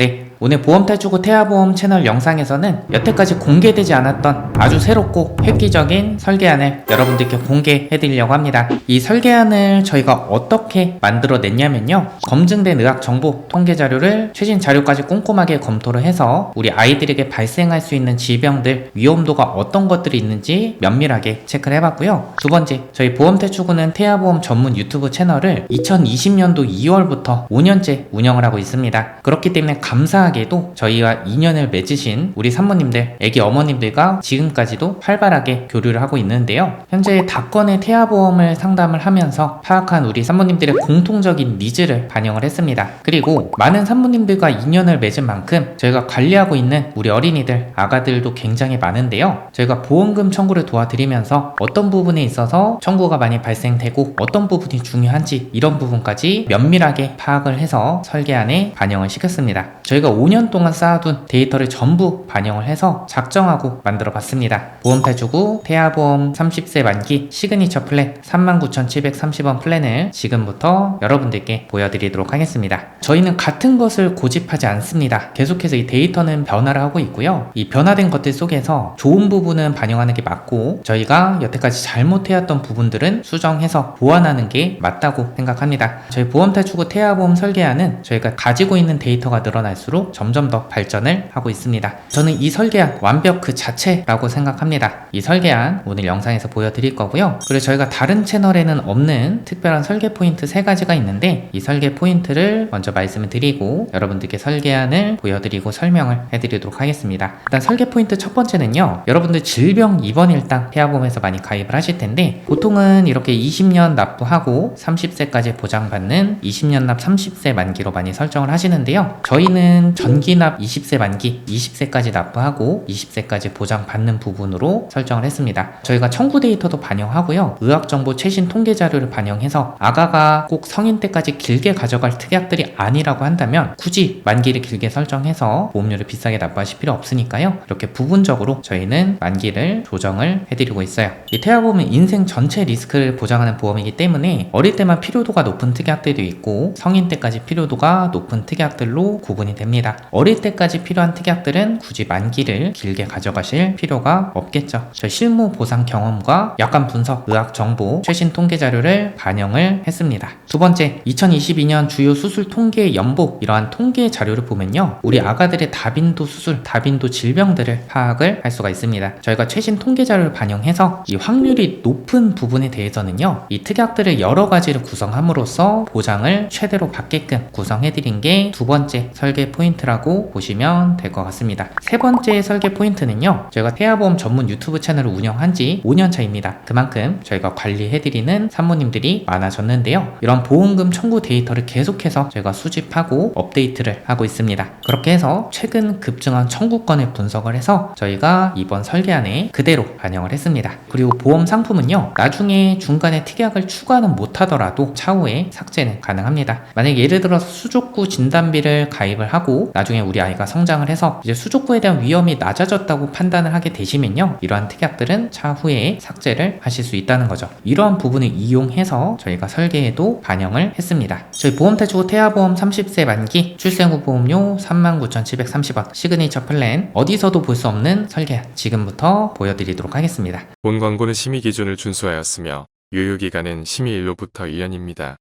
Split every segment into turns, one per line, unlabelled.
네, 오늘 보험 탈출구 태아보험 채널 영상에서는 여태까지 공개되지 않았던 아주 새롭고 획기적인 설계안을 여러분들께 공개해드리려고 합니다. 이 설계안을 저희가 어떻게 만들어냈냐면요. 검증된 의학 정보 통계 자료를 최신 자료까지 꼼꼼하게 검토를 해서 우리 아이들에게 발생할 수 있는 질병들 위험도가 어떤 것들이 있는지 면밀하게 체크를 해봤고요. 두 번째, 저희 보험 탈출구는 태아보험 전문 유튜브 채널을 2020년도 2월부터 5년째 운영을 하고 있습니다. 그렇기 때문에 감사하게 도 저희와 인연을 맺으신 우리 산모님들, 애기 어머님들과 지금까지도 활발하게 교류를 하고 있는데요. 현재 다건의 태아보험을 상담을 하면서 파악한 우리 산모님들의 공통적인 니즈를 반영을 했습니다. 그리고 많은 산모님들과 인연을 맺은 만큼 저희가 관리하고 있는 우리 어린이들, 아가들도 굉장히 많은데요. 저희가 보험금 청구를 도와드리면서 어떤 부분에 있어서 청구가 많이 발생되고 어떤 부분이 중요한지 이런 부분까지 면밀하게 파악을 해서 설계안에 반영을 시켰습니다. 저희가 5년 동안 쌓아둔 데이터를 전부 반영을 해서 작정하고 만들어 봤습니다. 보험 탈주구 태아보험 30세 만기 시그니처 플랜 39,730원 플랜을 지금부터 여러분들께 보여드리도록 하겠습니다. 저희는 같은 것을 고집하지 않습니다. 계속해서 이 데이터는 변화를 하고 있고요. 이 변화된 것들 속에서 좋은 부분은 반영하는 게 맞고 저희가 여태까지 잘못해왔던 부분들은 수정해서 보완하는 게 맞다고 생각합니다. 저희 보험 탈출구 태아보험 설계안은 저희가 가지고 있는 데이터가 늘어날수록 점점 더 발전을 하고 있습니다. 저는 이 설계안 완벽 그 자체라고 생각합니다. 이 설계안 오늘 영상에서 보여드릴 거고요. 그리고 저희가 다른 채널에는 없는 특별한 설계 포인트 세 가지가 있는데 이 설계 포인트를 먼저 말씀을 드리고 여러분들께 설계안을 보여드리고 설명을 해드리도록 하겠습니다. 일단 설계 포인트 첫 번째는요. 여러분들 질병 입원 일당 태아보험에서 많이 가입을 하실 텐데 보통은 이렇게 20년 납부하고 30세까지 보장받는 20년 납 30세 만기로 많이 설정을 하시는데요. 저희는 전기 납 20세 만기 20세까지 납부하고 20세까지 보장받는 부분으로 설정을 했습니다. 저희가 청구 데이터도 반영하고요. 의학 정보 최신 통계 자료를 반영해서 아가가 꼭 성인 때까지 길게 가져갈 특약들이 아니라고 한다면 굳이 만기를 길게 설정해서 보험료를 비싸게 납부하실 필요 없으니까요. 이렇게 부분적으로 저희는 만기를 조정을 해드리고 있어요. 이 태아보험은 인생 전체 리스크를 보장하는 보험이기 때문에 어릴 때만 필요도가 높은 특약들도 있고 성인 때까지 필요도가 높은 특약들로 구분이 됩니다. 어릴 때까지 필요한 특약들은 굳이 만기를 길게 가져가실 필요가 없겠죠. 저희 실무 보상 경험과 약관 분석, 의학 정보, 최신 통계 자료를 반영을 했습니다. 두 번째, 2022년 주요 수술 통계 연보 이러한 통계 자료를 보면요. 우리 아가들의 다빈도 수술, 다빈도 질병들을 파악을 할 수가 있습니다. 저희가 최신 통계 자료를 반영해서 이 확률이 높은 부분에 대해서는요. 이 특약들을 여러 가지를 구성함으로써 보장을 최대로 받게끔 구성해드린 게 두 번째 설계 포인트 라고 보시면 될 것 같습니다. 세 번째 설계 포인트는요. 저희가 태아보험 전문 유튜브 채널을 운영한 지 5년 차입니다. 그만큼 저희가 관리해드리는 산모님들이 많아졌는데요. 이런 보험금 청구 데이터를 계속해서 저희가 수집하고 업데이트를 하고 있습니다. 그렇게 해서 최근 급증한 청구권을 분석을 해서 저희가 이번 설계안에 그대로 반영을 했습니다. 그리고 보험 상품은요. 나중에 중간에 특약을 추가는 못하더라도 차후에 삭제는 가능합니다. 만약 예를 들어서 수족구 진단비를 가입을 하고 나중에 우리 아이가 성장을 해서 이제 수족구에 대한 위험이 낮아졌다고 판단을 하게 되시면요. 이러한 특약들은 차후에 삭제를 하실 수 있다는 거죠. 이러한 부분을 이용해서 저희가 설계에도 반영을 했습니다. 저희 보험탈출구 태아보험 30세 만기 출생후 보험료 39,730원 시그니처 플랜 어디서도 볼 수 없는 설계안 지금부터 보여드리도록 하겠습니다.
본 광고는 심의 기준을 준수하였으며 유효기간은 심의일로부터 2년입니다.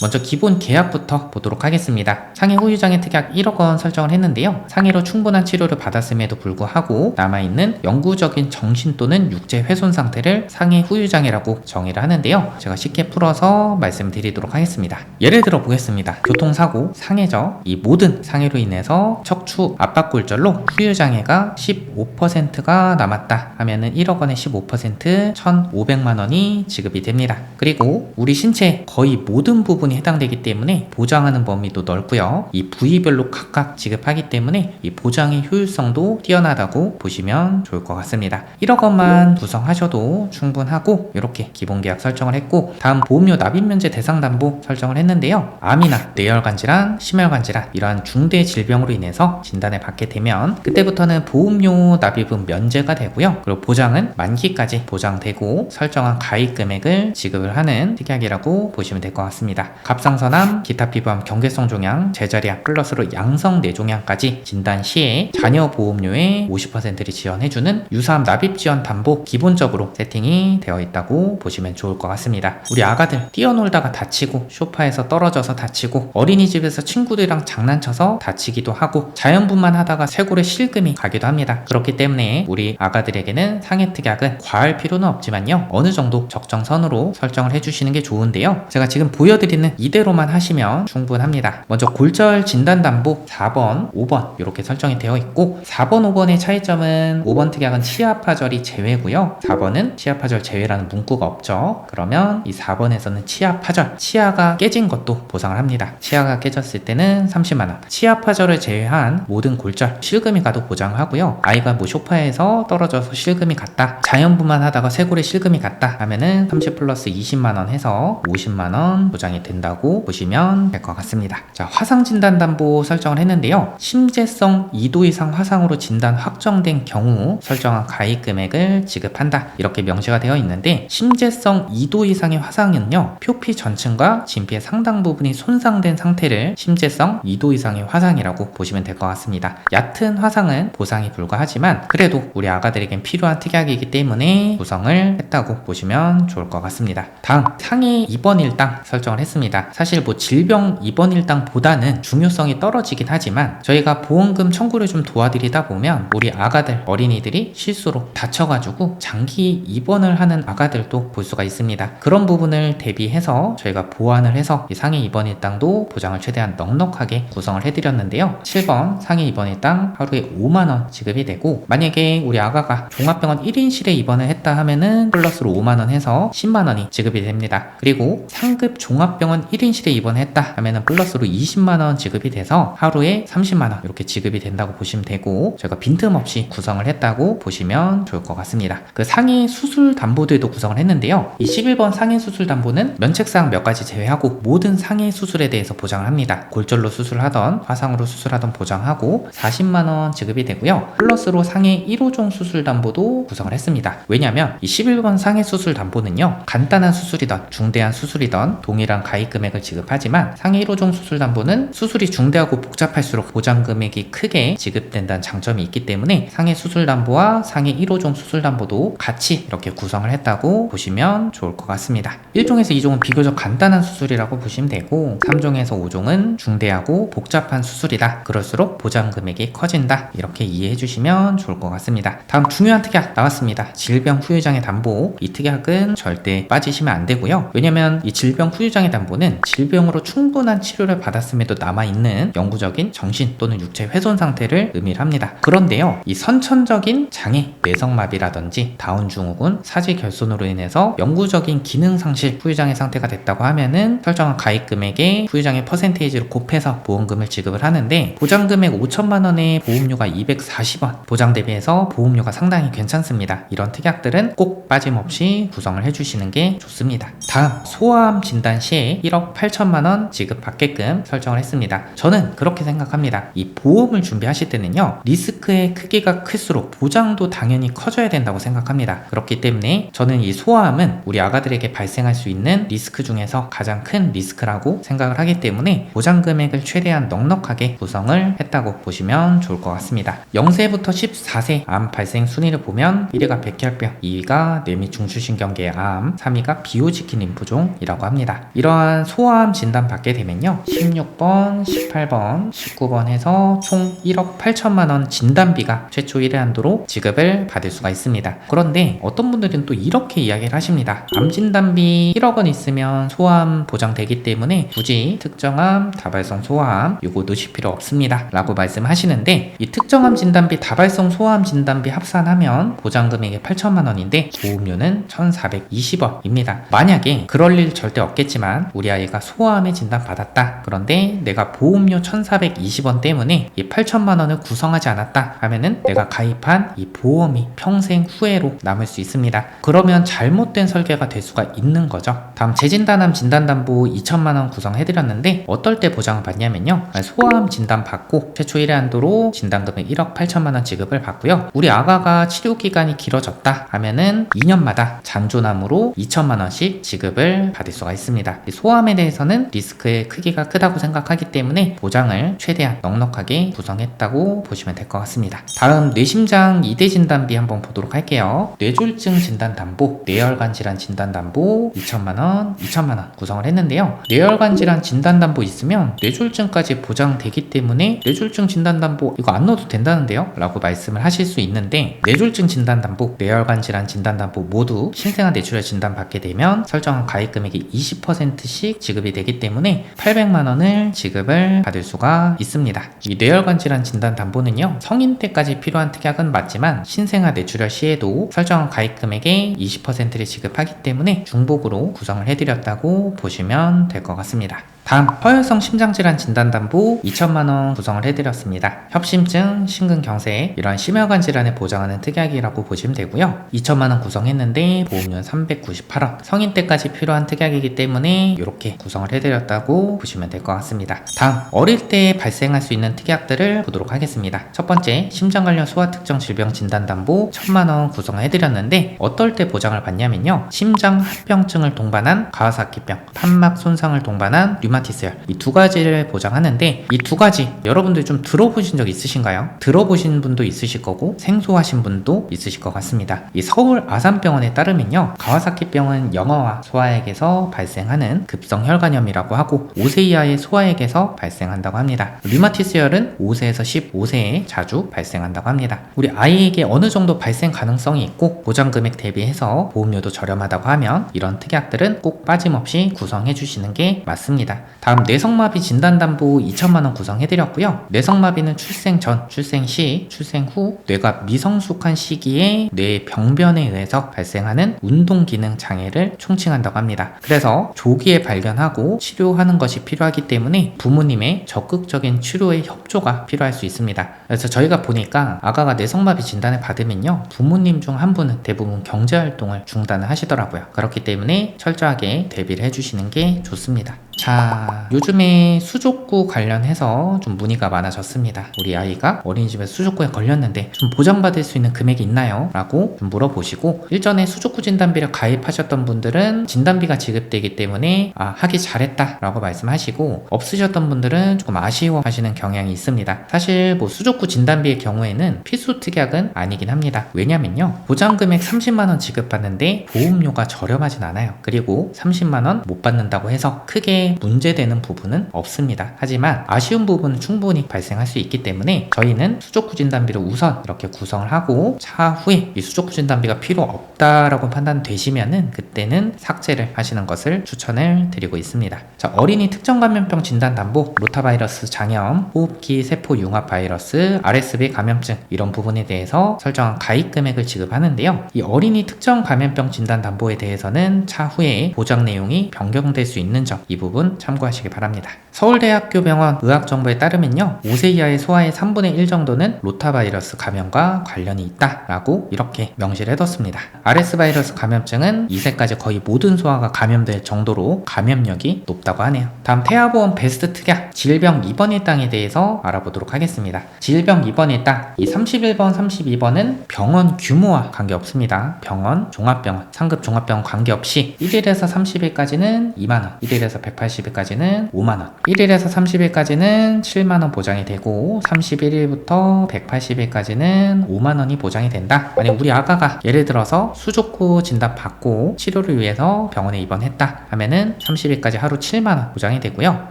먼저 기본 계약부터 보도록 하겠습니다. 상해 후유장애 특약 1억 원 설정을 했는데요. 상해로 충분한 치료를 받았음에도 불구하고 남아있는 영구적인 정신 또는 육체 훼손 상태를 상해 후유장애라고 정의를 하는데요. 제가 쉽게 풀어서 말씀드리도록 하겠습니다. 예를 들어 보겠습니다. 교통사고, 상해죠. 이 모든 상해로 인해서 척추 압박골절로 후유장애가 15%가 남았다 하면은 1억 원의 15% 1,500만 원이 지급이 됩니다. 그리고 우리 신체 거의 모든 부분 이 해당되기 때문에 보장하는 범위도 넓고요. 이 부위별로 각각 지급하기 때문에 이 보장의 효율성도 뛰어나다고 보시면 좋을 것 같습니다. 1억 원만 구성하셔도 충분하고 이렇게 기본 계약 설정을 했고 다음 보험료 납입 면제 대상 담보 설정을 했는데요. 암이나 뇌혈관 질환, 심혈관 질환 이러한 중대 질병으로 인해서 진단을 받게 되면 그때부터는 보험료 납입은 면제가 되고요. 그리고 보장은 만기까지 보장되고 설정한 가입 금액을 지급을 하는 특약이라고 보시면 될 것 같습니다. 갑상선암, 기타 피부암, 경계성 종양, 제자리암 플러스로 양성 뇌종양까지 진단 시에 자녀 보험료의 50%를 지원해주는 유사암 납입 지원 담보 기본적으로 세팅이 되어 있다고 보시면 좋을 것 같습니다. 우리 아가들 뛰어놀다가 다치고 소파에서 떨어져서 다치고 어린이집에서 친구들이랑 장난쳐서 다치기도 하고 자연분만 하다가 쇄골에 실금이 가기도 합니다. 그렇기 때문에 우리 아가들에게는 상해 특약은 과할 필요는 없지만요. 어느 정도 적정선으로 설정을 해주시는 게 좋은데요. 제가 지금 보여드리는 이대로만 하시면 충분합니다. 먼저 골절 진단담보 4번, 5번 이렇게 설정이 되어 있고 4번, 5번의 차이점은 5번 특약은 치아 파절이 제외고요. 4번은 치아 파절 제외라는 문구가 없죠. 그러면 이 4번에서는 치아 파절, 치아가 깨진 것도 보상을 합니다. 치아가 깨졌을 때는 30만 원. 치아 파절을 제외한 모든 골절, 실금이 가도 보장하고요. 아이가 뭐 소파에서 떨어져서 실금이 갔다. 자연분만 하다가 쇄골에 실금이 갔다 하면은 30 플러스 20만 원 해서 50만 원 보장이 된다고 보시면 될 것 같습니다. 자, 화상 진단 담보 설정을 했는데요. 심재성 2도 이상 화상으로 진단 확정된 경우 설정한 가입 금액을 지급한다. 이렇게 명시가 되어 있는데 심재성 2도 이상의 화상은요. 표피 전층과 진피의 상당 부분이 손상된 상태를 심재성 2도 이상의 화상이라고 보시면 될 것 같습니다. 얕은 화상은 보상이 불가하지만 그래도 우리 아가들에겐 필요한 특약이기 때문에 구성을 했다고 보시면 좋을 것 같습니다. 다음 상해 입원 일당 설정을 했습니다. 사실 뭐 질병 입원 일당보다는 중요성이 떨어지긴 하지만 저희가 보험금 청구를 좀 도와드리다 보면 우리 아가들 어린이들이 실수로 다쳐가지고 장기 입원을 하는 아가들도 볼 수가 있습니다. 그런 부분을 대비해서 저희가 보완을 해서 이 상해 입원 일당도 보장을 최대한 넉넉하게 구성을 해드렸는데요. 7번 상해 입원 일당 하루에 5만원 지급이 되고 만약에 우리 아가가 종합병원 1인실에 입원을 했다 하면은 플러스로 5만원 해서 10만원이 지급이 됩니다. 그리고 상급 종합병원 1인실에 입원했다 하면은 플러스로 20만원 지급이 돼서 하루에 30만원 이렇게 지급이 된다고 보시면 되고 저희가 빈틈없이 구성을 했다고 보시면 좋을 것 같습니다. 그 상해 수술 담보들도 구성을 했는데요. 이 11번 상해 수술 담보는 면책사항 몇 가지 제외하고 모든 상해 수술에 대해서 보장을 합니다. 골절로 수술하던 화상으로 수술하던 보장하고 40만원 지급이 되고요. 플러스로 상해 1호종 수술 담보도 구성을 했습니다. 왜냐하면 이 11번 상해 수술 담보는요. 간단한 수술이던 중대한 수술이던 동일한 가입 금액을 지급하지만 상해 1호종 수술 담보는 수술이 중대하고 복잡할수록 보장 금액이 크게 지급된다는 장점이 있기 때문에 상해 수술 담보와 상해 1호종 수술 담보도 같이 이렇게 구성을 했다고 보시면 좋을 것 같습니다. 1종에서 2종은 비교적 간단한 수술이라고 보시면 되고 3종에서 5종은 중대하고 복잡한 수술이다. 그럴수록 보장 금액이 커진다. 이렇게 이해해 주시면 좋을 것 같습니다. 다음 중요한 특약 나왔습니다. 질병 후유장애 담보. 이 특약은 절대 빠지시면 안 되고요. 왜냐면 이 질병 후유장애 담보 는 질병으로 충분한 치료를 받았음에도 남아있는 영구적인 정신 또는 육체 훼손 상태를 의미를 합니다. 그런데요, 이 선천적인 장애, 뇌성마비라든지 다운 증후군, 사지 결손으로 인해서 영구적인 기능 상실 후유장애 상태가 됐다고 하면은 설정한 가입 금액에 후유장애 퍼센테이지를 곱해서 보험금을 지급을 하는데 보장 금액 5천만 원에 보험료가 240원, 보장 대비해서 보험료가 상당히 괜찮습니다. 이런 특약들은 꼭 빠짐없이 구성을 해주시는 게 좋습니다. 다음 소아암 진단 시에 1억 8천만 원 지급받게끔 설정을 했습니다. 저는 그렇게 생각합니다. 이 보험을 준비하실 때는요 리스크의 크기가 클수록 보장도 당연히 커져야 된다고 생각합니다. 그렇기 때문에 저는 이 소아암은 우리 아가들에게 발생할 수 있는 리스크 중에서 가장 큰 리스크라고 생각을 하기 때문에 보장 금액을 최대한 넉넉하게 구성을 했다고 보시면 좋을 것 같습니다. 0세부터 14세 암 발생 순위를 보면 1위가 백혈병, 2위가 뇌미 중추신경계 암, 3위가 비오지킨 림프종이라고 합니다. 이러한 소아암 진단 받게 되면요. 16번, 18번, 19번 해서 총 1억 8천만 원 진단비가 최초 1회 한도로 지급을 받을 수가 있습니다. 그런데 어떤 분들은 또 이렇게 이야기를 하십니다. 암 진단비 1억 원 있으면 소아암 보장되기 때문에 굳이 특정암, 다발성 소아암 요거 넣으실 필요 없습니다. 라고 말씀하시는데 이 특정암 진단비, 다발성 소아암 진단비 합산하면 보장 금액이 8천만 원인데 보험료는 1,420원입니다. 만약에 그럴 일 절대 없겠지만 우리 아이가 소아암에 진단 받았다. 그런데 내가 보험료 1,420원 때문에 이 8천만 원을 구성하지 않았다 하면은 내가 가입한 이 보험이 평생 후회로 남을 수 있습니다. 그러면 잘못된 설계가 될 수가 있는 거죠. 다음 재진단암 진단담보 2천만 원 구성해드렸는데 어떨 때 보장을 받냐면요. 소아암 진단 받고 최초 1회 한도로 진단금액 1억 8천만 원 지급을 받고요. 우리 아가가 치료 기간이 길어졌다 하면은 2년마다 잔존암으로 2천만 원씩 지급을 받을 수가 있습니다. 이 소암에 대해서는 리스크의 크기가 크다고 생각하기 때문에 보장을 최대한 넉넉하게 구성했다고 보시면 될 것 같습니다. 다음 뇌심장 2대 진단비 한번 보도록 할게요. 뇌졸중 진단 담보, 뇌혈관 질환 진단 담보 2천만원, 2천만원 구성을 했는데요. 뇌혈관 질환 진단 담보 있으면 뇌졸중까지 보장되기 때문에 뇌졸중 진단 담보 이거 안 넣어도 된다는데요? 라고 말씀을 하실 수 있는데 뇌졸중 진단 담보, 뇌혈관 질환 진단 담보 모두 신생아 뇌출혈 진단 받게 되면 설정한 가입 금액이 20%씩 지급이 되기 때문에 800만 원을 지급을 받을 수가 있습니다. 이 뇌혈관 질환 진단 담보는요 성인 때까지 필요한 특약은 맞지만 신생아 뇌출혈 시에도 설정한 가입 금액의 20%를 지급하기 때문에 중복으로 구성을 해드렸다고 보시면 될 것 같습니다. 다음 허혈성 심장질환 진단담보 2천만원 구성을 해드렸습니다. 협심증, 심근경색 이런 심혈관 질환을 보장하는 특약이라고 보시면 되고요. 2천만원 구성했는데 보험료는 398원 성인 때까지 필요한 특약이기 때문에 이렇게 구성을 해드렸다고 보시면 될 것 같습니다. 다음 어릴 때 발생할 수 있는 특약들을 보도록 하겠습니다. 첫 번째 심장 관련 소아 특정 질병 진단담보 1천만원 구성을 해드렸는데 어떨 때 보장을 받냐면요. 심장 합병증을 동반한 가와사키병, 판막 손상을 동반한 류마티스열 이 두 가지를 보장하는데 이 두 가지 여러분들 좀 들어보신 적 있으신가요? 들어보신 분도 있으실 거고 생소하신 분도 있으실 것 같습니다. 이 서울 아산병원에 따르면요 가와사키 병은 영아와 소아에게서 발생하는 급성 혈관염이라고 하고 5세 이하의 소아에게서 발생한다고 합니다. 류마티스열은 5세에서 15세에 자주 발생한다고 합니다. 우리 아이에게 어느 정도 발생 가능성이 있고 보장 금액 대비해서 보험료도 저렴하다고 하면 이런 특약들은 꼭 빠짐없이 구성해 주시는 게 맞습니다. 다음 뇌성마비 진단담보 2천만 원 구성해드렸고요. 뇌성마비는 출생 전, 출생 시, 출생 후 뇌가 미성숙한 시기에 뇌 병변에 의해서 발생하는 운동 기능 장애를 총칭한다고 합니다. 그래서 조기에 발견하고 치료하는 것이 필요하기 때문에 부모님의 적극적인 치료에 협조가 필요할 수 있습니다. 그래서 저희가 보니까 아가가 뇌성마비 진단을 받으면요. 부모님 중 한 분은 대부분 경제활동을 중단을 하시더라고요. 그렇기 때문에 철저하게 대비를 해주시는 게 좋습니다. 자, 요즘에 수족구 관련해서 좀 문의가 많아졌습니다. 우리 아이가 어린이집에서 수족구에 걸렸는데 좀 보장받을 수 있는 금액이 있나요? 라고 좀 물어보시고 일전에 수족구 진단비를 가입하셨던 분들은 진단비가 지급되기 때문에 아, 하기 잘했다 라고 말씀하시고 없으셨던 분들은 조금 아쉬워 하시는 경향이 있습니다. 사실 뭐 수족구 진단비의 경우에는 필수 특약은 아니긴 합니다. 왜냐면요. 보장금액 30만원 지급받는데 보험료가 저렴하진 않아요. 그리고 30만원 못 받는다고 해서 크게 문제되는 부분은 없습니다. 하지만 아쉬운 부분은 충분히 발생할 수 있기 때문에 저희는 수족 구 진단비를 우선 이렇게 구성을 하고 차후에 이 수족 구 진단비가 필요 없다라고 판단되시면은 그때는 삭제를 하시는 것을 추천을 드리고 있습니다. 자, 어린이 특정 감염병 진단 담보, 로타바이러스 장염, 호흡기 세포 융합 바이러스, RSV 감염증 이런 부분에 대해서 설정한 가입 금액을 지급하는데요. 이 어린이 특정 감염병 진단 담보에 대해서는 차후에 보장 내용이 변경될 수 있는 점 이 부분 참고하시기 바랍니다. 서울대학교 병원 의학정보에 따르면요. 5세 이하의 소아의 3분의 1 정도는 로타바이러스 감염과 관련이 있다라고 이렇게 명시를 해뒀습니다. RS 바이러스 감염증은 2세까지 거의 모든 소아가 감염될 정도로 감염력이 높다고 하네요. 다음 태아보험 베스트 특약 질병 입원 일당에 대해서 알아보도록 하겠습니다. 질병 입원 일당 이 31번, 32번은 병원 규모와 관계없습니다. 병원, 종합병원, 상급 종합병원 관계없이 1일에서 30일까지는 2만원, 1일에서 180일까지는 5만원, 1일에서 30일까지는 7만원 보장이 되고 31일부터 180일까지는 5만원이 보장이 된다. 만약 우리 아가가 예를 들어서 수족구 진단 받고 치료를 위해서 병원에 입원했다 하면은 30일까지 하루 7만원 보장이 되고요.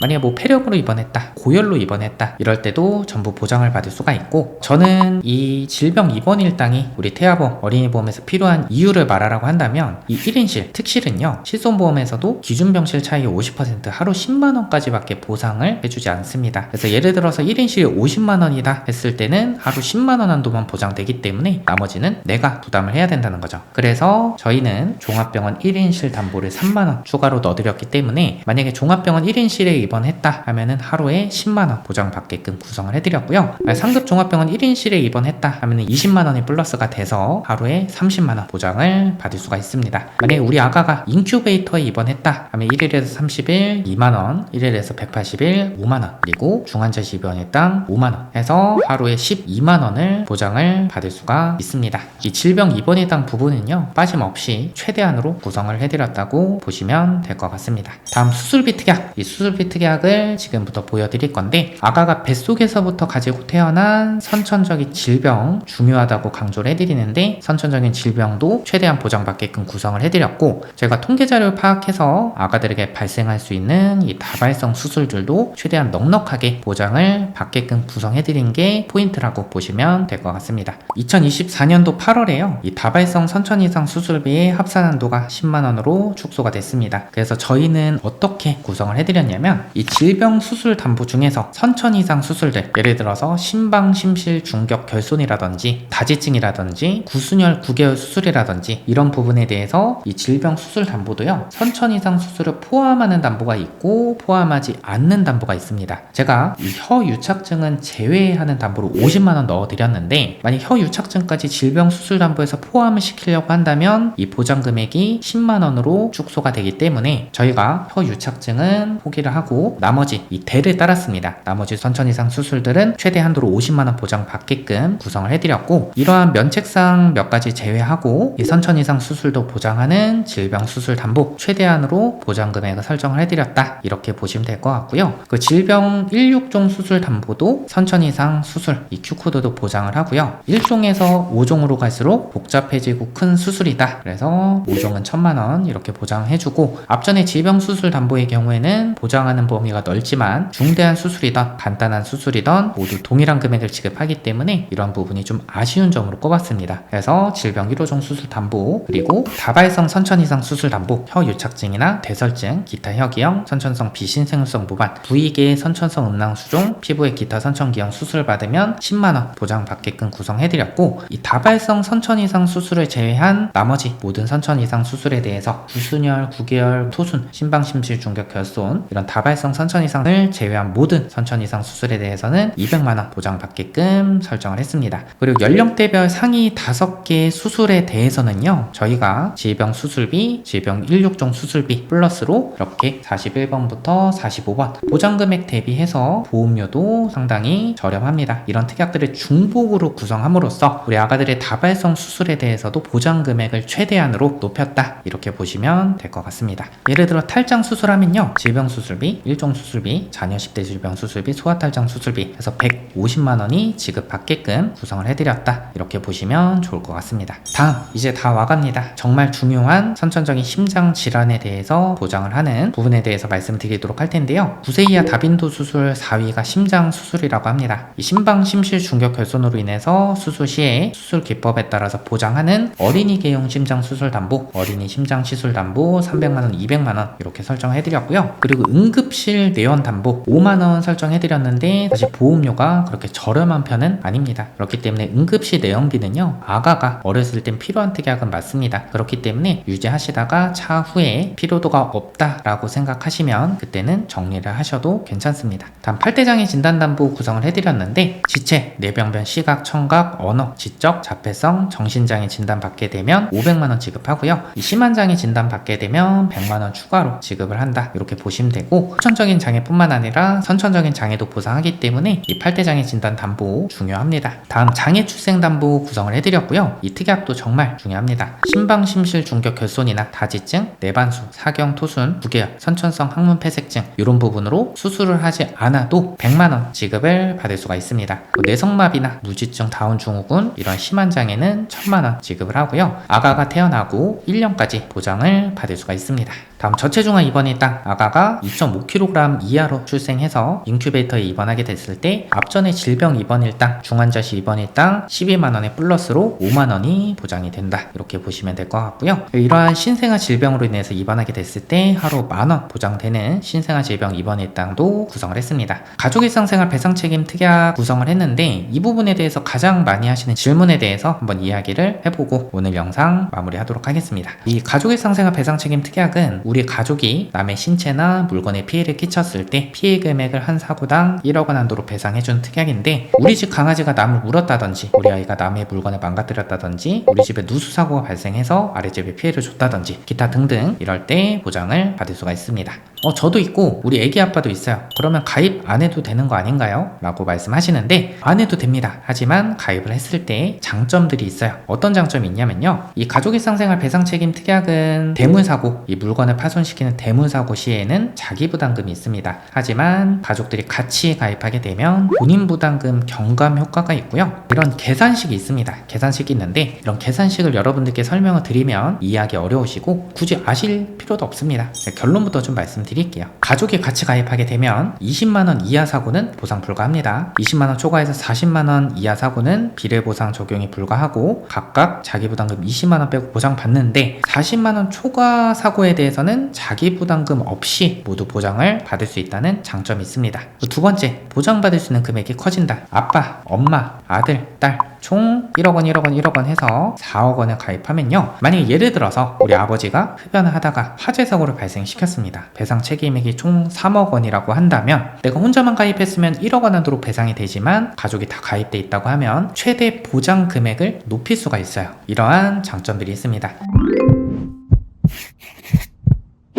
만약에 뭐 폐렴으로 입원했다, 고열로 입원했다 이럴 때도 전부 보장을 받을 수가 있고 저는 이 질병 입원 일당이 우리 태아보험, 어린이보험에서 필요한 이유를 말하라고 한다면 이 1인실, 특실은요 실손보험에서도 기준병실 차이 50% 하루 10만 원까지밖에 보상을 해주지 않습니다. 그래서 예를 들어서 1인실이 50만 원이다 했을 때는 하루 10만 원 한도만 보장되기 때문에 나머지는 내가 부담을 해야 된다는 거죠. 그래서 저희는 종합병원 1인실 담보를 3만 원 추가로 넣어드렸기 때문에 만약에 종합병원 1인실에 입원했다 하면은 하루에 10만 원 보장받게끔 구성을 해드렸고요. 상급 종합병원 1인실에 입원했다 하면은 20만 원이 플러스가 돼서 하루에 30만 원 보장을 받을 수가 있습니다. 만약에 우리 아가가 인큐베이터에 입원했다 하면 1일에서 30일 100일 2만원, 1일에서 180일 5만원, 그리고 중환자실 입원일당 5만원 해서 하루에 12만원을 보장을 받을 수가 있습니다. 이 질병 입원일당 부분은요, 빠짐없이 최대한으로 구성을 해드렸다고 보시면 될 것 같습니다. 다음 수술비 특약. 이 수술비 특약을 지금부터 보여드릴 건데, 아가가 뱃속에서부터 가지고 태어난 선천적인 질병 중요하다고 강조를 해드리는데, 선천적인 질병도 최대한 보장받게끔 구성을 해드렸고, 제가 통계 자료를 파악해서 아가들에게 발생할 수 있는 이 다발성 수술들도 최대한 넉넉하게 보장을 받게끔 구성해드린 게 포인트라고 보시면 될 것 같습니다. 2024년도 8월에요. 이 다발성 선천 이상 수술비의 합산 한도가 10만원으로 축소가 됐습니다. 그래서 저희는 어떻게 구성을 해드렸냐면 이 질병 수술 담보 중에서 선천 이상 수술들 예를 들어서 심방 심실 중격 결손이라든지 다지증이라든지 구순혈 9개월 수술이라든지 이런 부분에 대해서 이 질병 수술 담보도요 선천 이상 수술을 포함하는 담보 가 있고 포함하지 않는 담보가 있습니다. 제가 이혀 유착증은 제외하는 담보로 50만 원 넣어드렸는데 만약 혀 유착증까지 질병 수술 담보에서 포함을 시키려고 한다면 이 보장 금액이 10만 원으로 축소가 되기 때문에 저희가 혀 유착증은 포기를 하고 나머지 이 대를 따랐습니다. 나머지 선천 이상 수술들은 최대 한도로 50만 원 보장 받게끔 구성을 해드렸고 이러한 면책상 몇 가지 제외하고 이 선천 이상 수술도 보장하는 질병 수술 담보 최대한으로 보장 금액을 설정을 해드렸다 이렇게 보시면 될 것 같고요. 그 질병 16종 수술 담보도 선천 이상 수술 이 Q코드도 보장을 하고요. 1종에서 5종으로 갈수록 복잡해지고 큰 수술이다. 그래서 5종은 1000만 원 이렇게 보장해주고 앞전에 질병 수술 담보의 경우에는 보장하는 범위가 넓지만 중대한 수술이던 간단한 수술이던 모두 동일한 금액을 지급하기 때문에 이런 부분이 좀 아쉬운 점으로 꼽았습니다. 그래서 질병 1호종 수술 담보 그리고 다발성 선천 이상 수술 담보 혀 유착증이나 대설증 기타 혀기형 선천성 비신생성 무반 부위계 선천성 음낭 수종 피부의 기타 선천기형 수술 받으면 10만원 보장받게끔 구성해드렸고 이 다발성 선천 이상 수술을 제외한 나머지 모든 선천 이상 수술에 대해서 구순혈, 구개열, 토순, 심방심실 중격 결손 이런 다발성 선천 이상을 제외한 모든 선천 이상 수술에 대해서는 200만원 보장받게끔 설정을 했습니다. 그리고 연령대별 상위 5개 수술에 대해서는요 저희가 질병 수술비, 질병 16종 수술비 플러스로 이렇게 41번부터 45번 보장금액 대비해서 보험료도 상당히 저렴합니다. 이런 특약들을 중복으로 구성함으로써 우리 아가들의 다발성 수술에 대해서도 보장 금액을 최대한으로 높였다. 이렇게 보시면 될 것 같습니다. 예를 들어 탈장 수술하면요. 질병 수술비, 일종 수술비, 자녀 10대 질병 수술비, 소아 탈장 수술비 해서 150만 원이 지급받게끔 구성을 해드렸다. 이렇게 보시면 좋을 것 같습니다. 다음 이제 다 와갑니다. 정말 중요한 선천적인 심장 질환에 대해서 보장을 하는 부분에 대해서 말씀드리도록 할 텐데요. 9세 이하 다빈도 수술 4위가 심장 수술이라고 합니다. 이 심방 심실 중격 결손으로 인해서 수술 시에 수술 기법에 따라서 보장하는 어린이 개용 심장 수술 담보, 어린이 심장 시술 담보 300만 원, 200만 원 이렇게 설정해 드렸고요. 그리고 응급실 내원 담보 5만 원 설정해 드렸는데 사실 보험료가 그렇게 저렴한 편은 아닙니다. 그렇기 때문에 응급실 내원비는요. 아가가 어렸을 땐 필요한 특약은 맞습니다. 그렇기 때문에 유지하시다가 차후에 필요도가 없다라고 생각 하시면 그때는 정리를 하셔도 괜찮습니다. 다음 8대장의 진단담보 구성을 해드렸는데 지체, 뇌병변, 시각, 청각, 언어, 지적, 자폐성, 정신장애 진단받게 되면 500만원 지급하고요. 이 심한장애 진단받게 되면 100만원 추가로 지급을 한다. 이렇게 보시면 되고 후천적인 장애뿐만 아니라 선천적인 장애도 보상하기 때문에 이 8대장애 진단담보 중요합니다. 다음 장애 출생담보 구성을 해드렸고요. 이 특약도 정말 중요합니다. 심방심실 중격 결손이나 다지증, 내반수, 사경 토순, 부계열, 선 천성 항문 폐색증 이런 부분으로 수술을 하지 않아도 100만 원 지급을 받을 수가 있습니다. 또 뇌성마비나 무지증 다운 증후군 이런 심한 장애는 1000만 원 지급을 하고요. 아가가 태어나고 1년까지 보장을 받을 수가 있습니다. 다음 저체중아 입원이 딱 아가가 2.5kg 이하로 출생해서 인큐베이터에 입원하게 됐을 때 앞전에 질병 입원일당 중환자실 입원일당 12만원의 플러스로 5만원이 보장이 된다. 이렇게 보시면 될 것 같고요. 이러한 신생아 질병으로 인해서 입원하게 됐을 때 하루 만원 보장되는 신생아 질병 입원일당도 구성을 했습니다. 가족 일상생활 배상 책임 특약 구성을 했는데 이 부분에 대해서 가장 많이 하시는 질문에 대해서 한번 이야기를 해보고 오늘 영상 마무리하도록 하겠습니다. 이 가족 일상생활 배상 책임 특약은 우리 가족이 남의 신체나 물건에 피해를 끼쳤을 때 피해 금액을 한 사고당 1억 원 한도로 배상해준 특약인데 우리 집 강아지가 남을 물었다든지 우리 아이가 남의 물건을 망가뜨렸다든지 우리 집에 누수 사고가 발생해서 아랫집에 피해를 줬다든지 기타 등등 이럴 때 보장을 받을 수가 있습니다. 어 저도 있고 우리 애기 아빠도 있어요. 그러면 가입 안 해도 되는 거 아닌가요? 라고 말씀하시는데 안 해도 됩니다. 하지만 가입을 했을 때 장점들이 있어요. 어떤 장점이 있냐면요. 이 가족일상생활 배상 책임 특약은 대물사고 이 물건을 파손시키는 대물사고 시에는 자기 부담금이 있습니다. 하지만 가족들이 같이 가입하게 되면 본인 부담금 경감 효과가 있고요. 이런 계산식이 있습니다. 계산식이 있는데 이런 계산식을 여러분들께 설명을 드리면 이해하기 어려우시고 굳이 아실 필요도 없습니다. 결론부터 좀 말씀드릴게요. 가족이 같이 가입하게 되면 20만원 이하 사고는 보상 불가합니다. 20만원 초과해서 40만원 이하 사고는 비례보상 적용이 불가하고 각각 자기 부담금 20만원 빼고 보상 받는데 40만원 초과 사고에 대해서는 자기 부담금 없이 모두 보장을 받을 수 있다는 장점이 있습니다. 두 번째, 보장받을 수 있는 금액이 커진다. 아빠, 엄마, 아들, 딸, 총 1억 원, 1억 원, 1억 원 해서 4억 원을 가입하면요. 만약에 예를 들어서 우리 아버지가 흡연을 하다가 화재 사고를 발생시켰습니다. 배상 책임액이 총 3억 원이라고 한다면 내가 혼자만 가입했으면 1억 원 한도로 배상이 되지만 가족이 다 가입돼 있다고 하면 최대 보장 금액을 높일 수가 있어요. 이러한 장점들이 있습니다.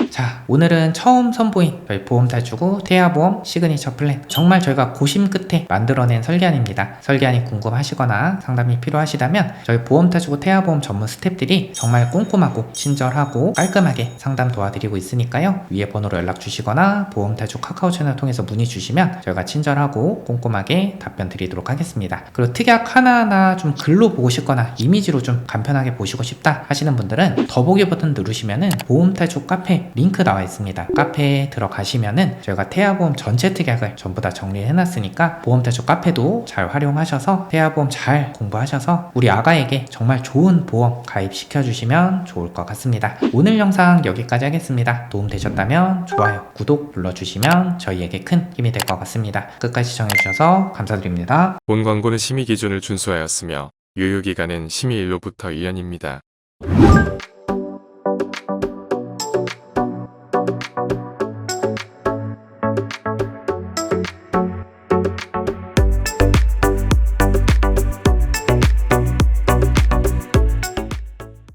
자, 오늘은 처음 선보인 저희 보험 탈주고 태아보험 시그니처 플랜. 정말 저희가 고심 끝에 만들어낸 설계안입니다. 설계안이 궁금하시거나 상담이 필요하시다면 저희 보험 탈주고 태아보험 전문 스탭들이 정말 꼼꼼하고 친절하고 깔끔하게 상담 도와드리고 있으니까요. 위에 번호로 연락 주시거나 보험 탈주 카카오 채널 통해서 문의 주시면 저희가 친절하고 꼼꼼하게 답변 드리도록 하겠습니다. 그리고 특약 하나하나 좀 글로 보고 싶거나 이미지로 좀 간편하게 보시고 싶다 하시는 분들은 더보기 버튼 누르시면은 보험 탈주 카페 링크 나와 있습니다. 카페에 들어가시면은 저희가 태아보험 전체 특약을 전부 다 정리해 놨으니까 보험 탈주 카페도 잘 활용하셔서 태아보험 잘 공부하셔서 우리 아가에게 정말 좋은 보험 가입시켜 주시면 좋을 것 같습니다. 오늘 영상 여기까지 하겠습니다. 도움 되셨다면 좋아요, 구독 눌러주시면 저희에게 큰 힘이 될 것 같습니다. 끝까지 시청해주셔서 감사드립니다.
본 광고는 심의 기준을 준수하였으며 유효기간은 심의 일로부터 1년입니다.